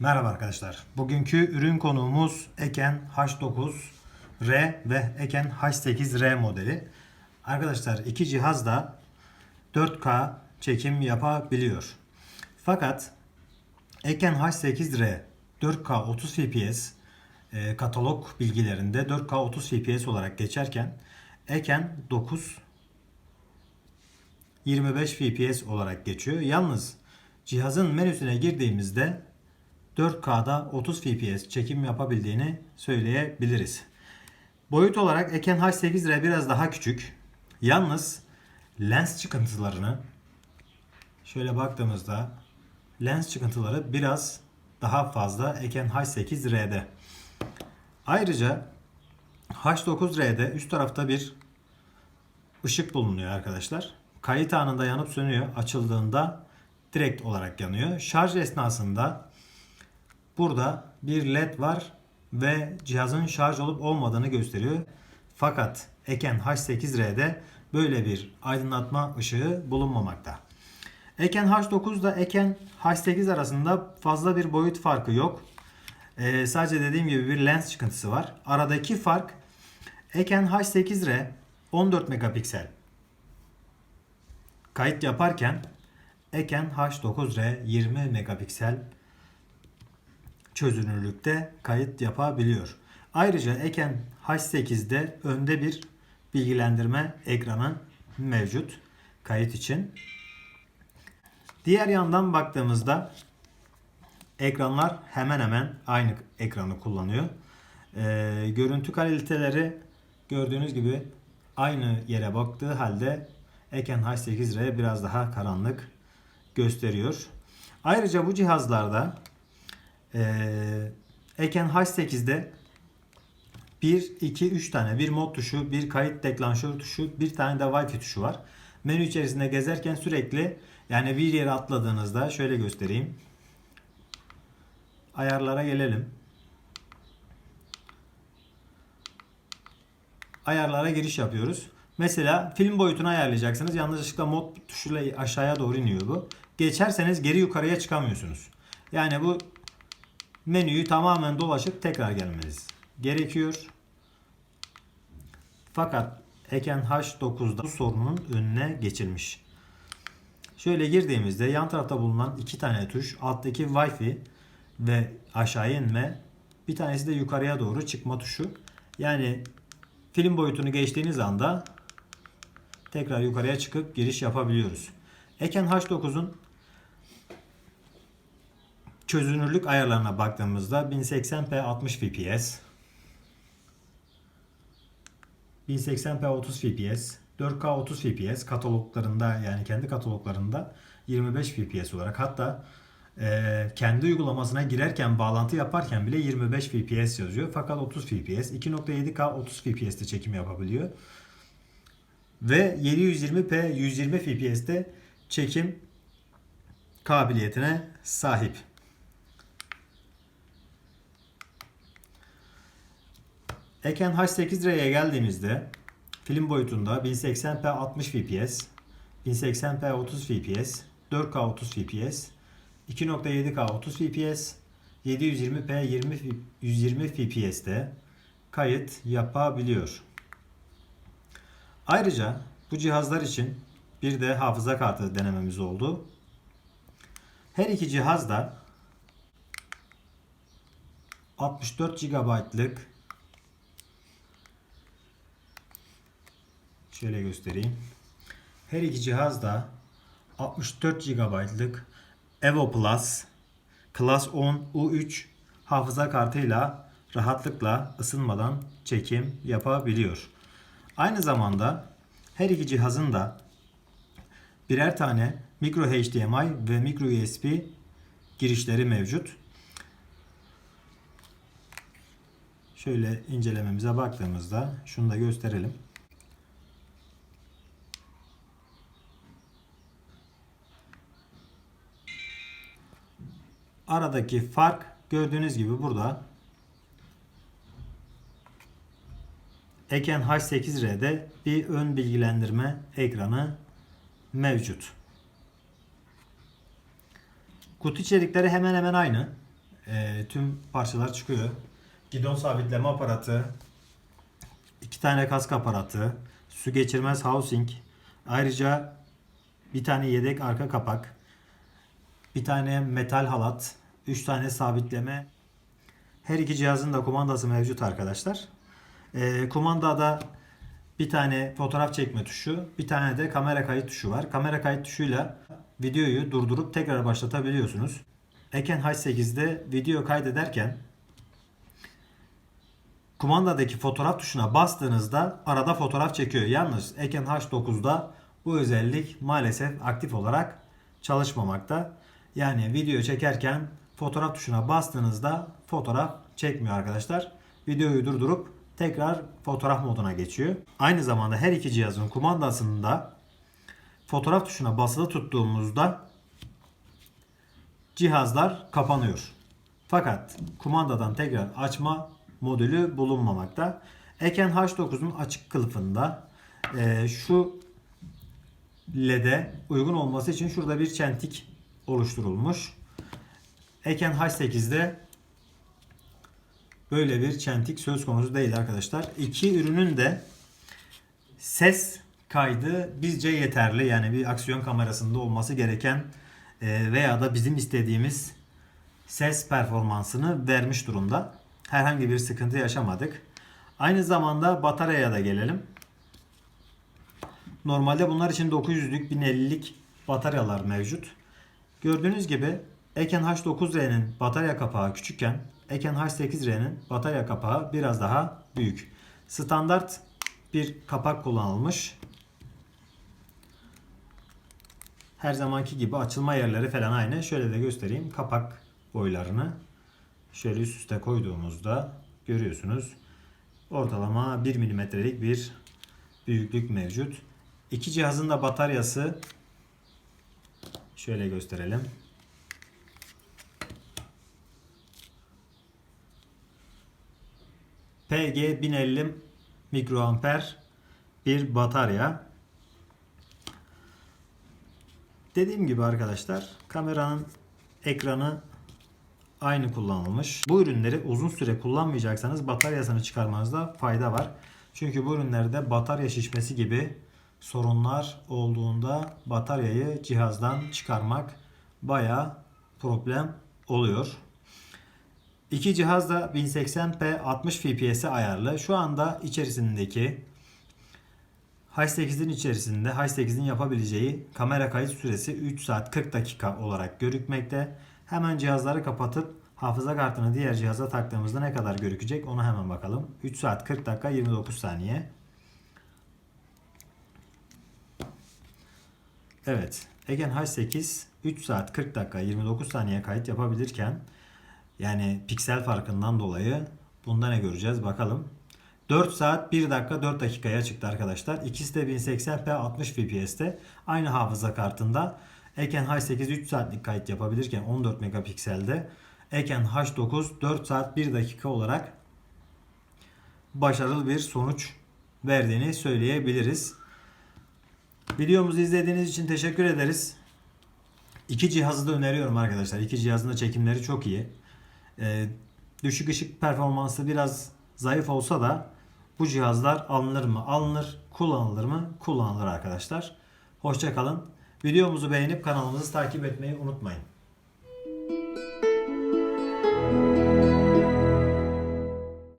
Merhaba arkadaşlar. Bugünkü ürün konuğumuz Eken H9R ve Eken H8R modeli. Arkadaşlar iki cihaz da 4K çekim yapabiliyor. Fakat Eken H8R 4K 30 fps e, katalog bilgilerinde 4K 30 fps olarak geçerken Eken 9 25 fps olarak geçiyor. Yalnız cihazın menüsüne girdiğimizde 4K'da 30 fps çekim yapabildiğini söyleyebiliriz. Boyut olarak Eken H8R biraz daha küçük. Yalnız lens çıkıntılarını şöyle baktığımızda lens çıkıntıları biraz daha fazla Eken H8R'de. Ayrıca H9R'de üst tarafta bir ışık bulunuyor arkadaşlar. Kayıt anında yanıp sönüyor. Açıldığında direkt olarak yanıyor. Şarj esnasında burada bir led var ve cihazın şarj olup olmadığını gösteriyor. Fakat Eken H8R'de böyle bir aydınlatma ışığı bulunmamakta. Eken H9 ile Eken H8 arasında fazla bir boyut farkı yok. Ee, sadece dediğim gibi bir lens çıkıntısı var. Aradaki fark Eken H8R 14 megapiksel kayıt yaparken Eken H9R 20 megapiksel çözünürlükte kayıt yapabiliyor. Ayrıca Eken H8'de önde bir bilgilendirme ekranı mevcut kayıt için. Diğer yandan baktığımızda ekranlar hemen hemen aynı ekranı kullanıyor. Ee, görüntü kaliteleri gördüğünüz gibi aynı yere baktığı halde Eken H8R biraz daha karanlık gösteriyor. Ayrıca bu cihazlarda ee, Eken H8'de 1, 2, 3 tane bir mod tuşu, bir kayıt deklanşör tuşu, bir tane de Wi-Fi tuşu var. Menü içerisinde gezerken sürekli yani bir yere atladığınızda şöyle göstereyim. Ayarlara gelelim. Ayarlara giriş yapıyoruz. Mesela film boyutunu ayarlayacaksınız. Yanlışlıkla mod tuşuyla aşağıya doğru iniyor bu. Geçerseniz geri yukarıya çıkamıyorsunuz. Yani bu menüyü tamamen dolaşıp tekrar gelmeniz gerekiyor. Fakat Eken H9'da bu sorunun önüne geçilmiş. Şöyle girdiğimizde yan tarafta bulunan iki tane tuş, alttaki Wi-Fi ve aşağı inme, bir tanesi de yukarıya doğru çıkma tuşu. Yani film boyutunu geçtiğiniz anda tekrar yukarıya çıkıp giriş yapabiliyoruz. Eken H9'un çözünürlük ayarlarına baktığımızda 1080p 60 fps 1080p 30 fps 4K 30 fps kataloglarında yani kendi kataloglarında 25 fps olarak hatta e, kendi uygulamasına girerken bağlantı yaparken bile 25 fps yazıyor. Fakat 30 fps 2.7K 30 fps'te çekim yapabiliyor. Ve 720p 120 fps'te çekim kabiliyetine sahip. Eken H8R'ye geldiğimizde film boyutunda 1080p 60 fps, 1080p 30 fps, 4K 30 fps, 2.7K 30 fps, 720p 20 120 fps'te kayıt yapabiliyor. Ayrıca bu cihazlar için bir de hafıza kartı denememiz oldu. Her iki cihaz da 64 GB'lık şöyle göstereyim. Her iki cihaz da 64 GB'lık Evo Plus Class 10 U3 hafıza kartıyla rahatlıkla ısınmadan çekim yapabiliyor. Aynı zamanda her iki cihazın da birer tane micro HDMI ve micro USB girişleri mevcut. Şöyle incelememize baktığımızda şunu da gösterelim. Aradaki fark gördüğünüz gibi burada Eken H8R'de bir ön bilgilendirme ekranı mevcut. Kutu içerikleri hemen hemen aynı. e, tüm parçalar çıkıyor. Gidon sabitleme aparatı, iki tane kask aparatı, su geçirmez housing, ayrıca bir tane yedek arka kapak, bir tane metal halat, üç tane sabitleme. Her iki cihazın da kumandası mevcut arkadaşlar. E, kumandada bir tane fotoğraf çekme tuşu, bir tane de kamera kayıt tuşu var. Kamera kayıt tuşuyla videoyu durdurup tekrar başlatabiliyorsunuz. Eken H8'de video kaydederken kumandadaki fotoğraf tuşuna bastığınızda arada fotoğraf çekiyor. Yalnız Eken H9'da bu özellik maalesef aktif olarak çalışmamakta. Yani video çekerken fotoğraf tuşuna bastığınızda fotoğraf çekmiyor arkadaşlar. Videoyu durdurup tekrar fotoğraf moduna geçiyor. Aynı zamanda her iki cihazın kumandasında fotoğraf tuşuna basılı tuttuğumuzda cihazlar kapanıyor. Fakat kumandadan tekrar açma modülü bulunmamakta. Eken H9'un açık kılıfında e, şu LED'e uygun olması için şurada bir çentik oluşturulmuş. Eken H8'de böyle bir çentik söz konusu değil arkadaşlar. İki ürünün de ses kaydı bizce yeterli. Yani bir aksiyon kamerasında olması gereken e, veya da bizim istediğimiz ses performansını vermiş durumda. Herhangi bir sıkıntı yaşamadık. Aynı zamanda bataryaya da gelelim. Normalde bunlar için 900'lük 1050'lik bataryalar mevcut. Gördüğünüz gibi Eken H9R'nin batarya kapağı küçükken Eken H8R'nin batarya kapağı biraz daha büyük. Standart bir kapak kullanılmış. Her zamanki gibi açılma yerleri falan aynı. Şöyle de göstereyim. Kapak boylarını şöyle üst üste koyduğumuzda görüyorsunuz. Ortalama 1 milimetrelik bir büyüklük mevcut. İki cihazın da bataryası şöyle gösterelim. PG 1050 mikroamper bir batarya. Dediğim gibi arkadaşlar kameranın ekranı aynı kullanılmış. Bu ürünleri uzun süre kullanmayacaksanız bataryasını çıkarmanızda fayda var. Çünkü bu ürünlerde batarya şişmesi gibi sorunlar olduğunda bataryayı cihazdan çıkarmak baya problem oluyor. İki cihaz da 1080p 60 fps'e ayarlı. Şu anda içerisindeki H8'in içerisinde H8'in yapabileceği kamera kayıt süresi 3 saat 40 dakika olarak görükmekte. Hemen cihazları kapatıp hafıza kartını diğer cihaza taktığımızda ne kadar görükecek onu hemen bakalım. 3 saat 40 dakika 29 saniye. Evet. Egen H8 3 saat 40 dakika 29 saniye kayıt yapabilirken yani piksel farkından dolayı bunda ne göreceğiz bakalım. 4 saat 1 dakika 4 dakikaya çıktı arkadaşlar. İkisi de 1080p 60 fps'te. Aynı hafıza kartında. Eken H8 3 saatlik kayıt yapabilirken 14 megapikselde. Eken H9 4 saat 1 dakika olarak başarılı bir sonuç verdiğini söyleyebiliriz. Videomuzu izlediğiniz için teşekkür ederiz. İki cihazı da öneriyorum arkadaşlar. İki cihazın da çekimleri çok iyi. Ee, düşük ışık performansı biraz zayıf olsa da bu cihazlar alınır mı? Alınır. Kullanılır mı? Kullanılır arkadaşlar. Hoşçakalın. Videomuzu beğenip kanalımızı takip etmeyi unutmayın.